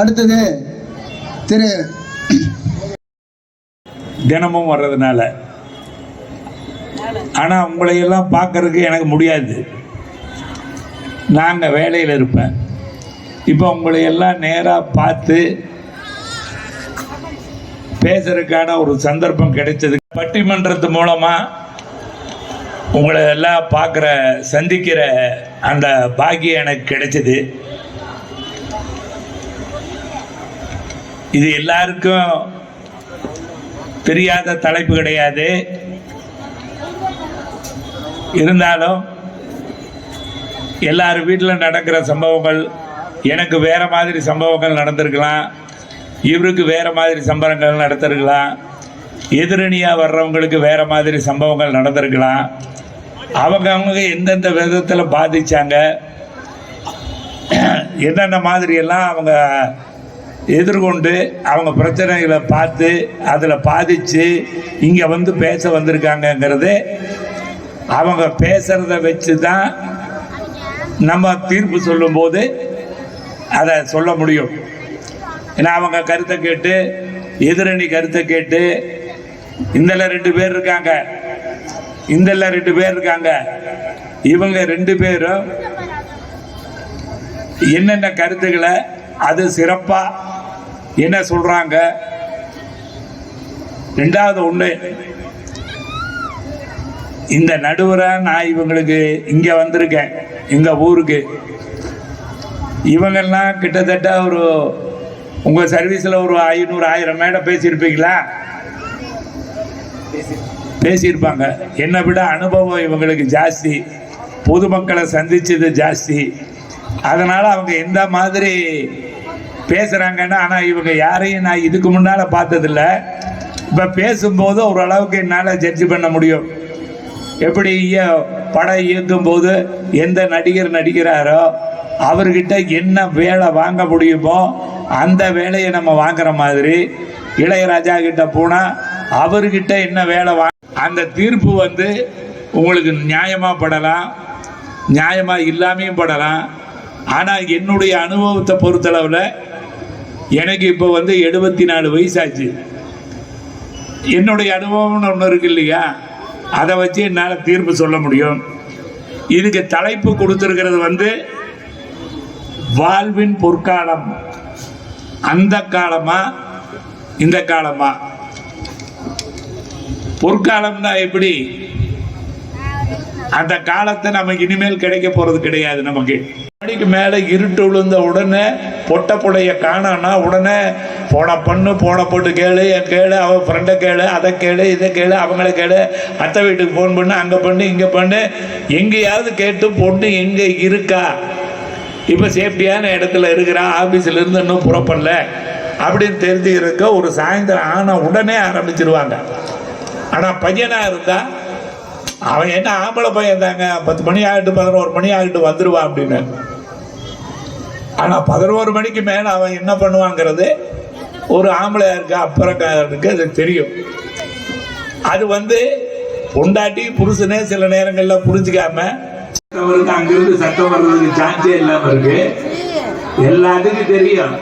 அடுத்தது திரு தினமும் வர்றதுனால. ஆனால் உங்களையெல்லாம் பார்க்கறதுக்கு எனக்கு முடியாது. நாங்கள் வேலையில் இருப்பேன். இப்போ உங்களையெல்லாம் நேராக பார்த்து பேசுறதுக்கான ஒரு சந்தர்ப்பம் கிடைச்சது. பட்டிமன்றத்து மூலமாக உங்களை எல்லாம் பார்க்குற சந்திக்கிற அந்த பாக்கியம் எனக்கு கிடைச்சது. இது எல்லாருக்கும் தெரியாத தலைப்பு கிடையாது. இருந்தாலும் எல்லார் வீட்டில் நடக்கிற சம்பவங்கள் எனக்கு வேற மாதிரி சம்பவங்கள் நடந்திருக்கலாம். இவருக்கு வேற மாதிரி சம்பவங்கள் நடந்திருக்கலாம். எதிரணியாக வர்றவங்களுக்கு வேற மாதிரி சம்பவங்கள் நடந்திருக்கலாம். அவங்க அவங்க எந்தெந்த விதத்தில் பாதிச்சாங்க என்னென்ன மாதிரியெல்லாம் அவங்க எதிர்கொண்டு அவங்க பிரச்சனைகளை பார்த்து அதில் பாதித்து இங்கே வந்து பேச வந்திருக்காங்கங்கிறது அவங்க பேசுகிறத வச்சு தான் நம்ம தீர்ப்பு சொல்லும்போது அதை சொல்ல முடியும். ஏன்னா அவங்க கருத்தை கேட்டு எதிரணி கருத்தை கேட்டு இந்தல ரெண்டு பேர் இருக்காங்க இந்தல ரெண்டு பேர் இருக்காங்க இவங்க ரெண்டு பேரும் என்னென்ன கருத்துக்களை அது சிறப்பாக என்ன சொல்கிறாங்க ரெண்டாவது ஒன்று இந்த நடுவராக நான் இவங்களுக்கு இங்கே வந்திருக்கேன் எங்கள் ஊருக்கு. இவங்கெல்லாம் கிட்டத்தட்ட ஒரு உங்கள் சர்வீஸில் ஒரு ஐநூறு ஆயிரம் மேடை பேசியிருப்பீங்களா? பேசியிருப்பாங்க. என்னை விட அனுபவம் இவங்களுக்கு ஜாஸ்தி. பொதுமக்களை சந்திச்சது ஜாஸ்தி. அதனால் அவங்க எந்த மாதிரி பேசுகிறாங்கன்னா ஆனால் இவங்க யாரையும் நான் இதுக்கு முன்னால் பார்த்ததில்ல. இப்போ பேசும்போது ஓரளவுக்கு என்னால் ஜட்ஜ் பண்ண முடியும். எப்படி படம் இயக்கும் போது எந்த நடிகர் நடிக்கிறாரோ அவர்கிட்ட என்ன வேலை வாங்க முடியுமோ அந்த வேலையை நம்ம வாங்குற மாதிரி இளையராஜா கிட்ட போனால் அவர்கிட்ட என்ன வேலை வா அந்த தீர்ப்பு வந்து உங்களுக்கு நியாயமாக படலாம் நியாயமாக இல்லாமையும் படலாம். ஆனால் என்னுடைய அனுபவத்தை பொறுத்தளவில் எனக்கு இப்போ வந்து எழுபத்தி நாலு வயசாச்சு. என்னுடைய அனுபவம்னு ஒன்று இருக்கு இல்லையா? அதை வச்சு என்னால் தீர்ப்பு சொல்ல முடியும். இதுக்கு தலைப்பு கொடுத்துருக்கிறது வந்து வாழ்வின் பொற்காலம். அந்த காலமா? இந்த காலமா? பொற்காலம்னா எப்படி? அந்த காலத்தை நமக்கு இனிமேல் கிடைக்க போறது கிடையாது நமக்கு. மணிக்கு மேலே இருட்டு விழுந்த உடனே பொட்ட புடைய காணோன்னா உடனே போன பொண்ணு போன போட்டு கேளு என் கேளு அவன் ஃப்ரெண்டை கேளு அதை கேளு இதை கேளு அவங்கள கேளு அத்தை வீட்டுக்கு ஃபோன் பண்ணு அங்கே பண்ணு இங்கே பண்ணு எங்கேயாவது கேட்டு பொண்ணு எங்கே இருக்கா? இப்போ சேஃப்டியான இடத்துல இருக்கிறா ஆஃபீஸில் இருந்து இன்னும் புறப்படல. அப்படின்னு தெரிஞ்சுக்கிறதுக்க ஒரு சாயந்தரம் ஆனால் உடனே ஆரம்பிச்சிருவாங்க. ஆனால் பையனாக இருந்தால் அவன் என்ன ஆம்பளை பையன் தாங்க பத்து மணி ஆகிட்டு பதினோரு மணி ஆகிட்டு வந்துடுவான் அப்படின்னு. ஆனால் பதினோரு மணிக்கு மேலே அவன் என்ன பண்ணுவாங்கிறது? ஒரு ஆம்பளையா இருக்க அப்புறக்காரனுக்கு அது தெரியும். அது வந்து பொண்டாட்டி புருஷனே சில நேரங்களில் புரிஞ்சுக்காம அவருக்கு அங்கிருந்து சத்தம் வர்றதுக்கு சான்ஸே இல்லாம இருக்கு. எல்லாத்துக்கும் தெரியும்.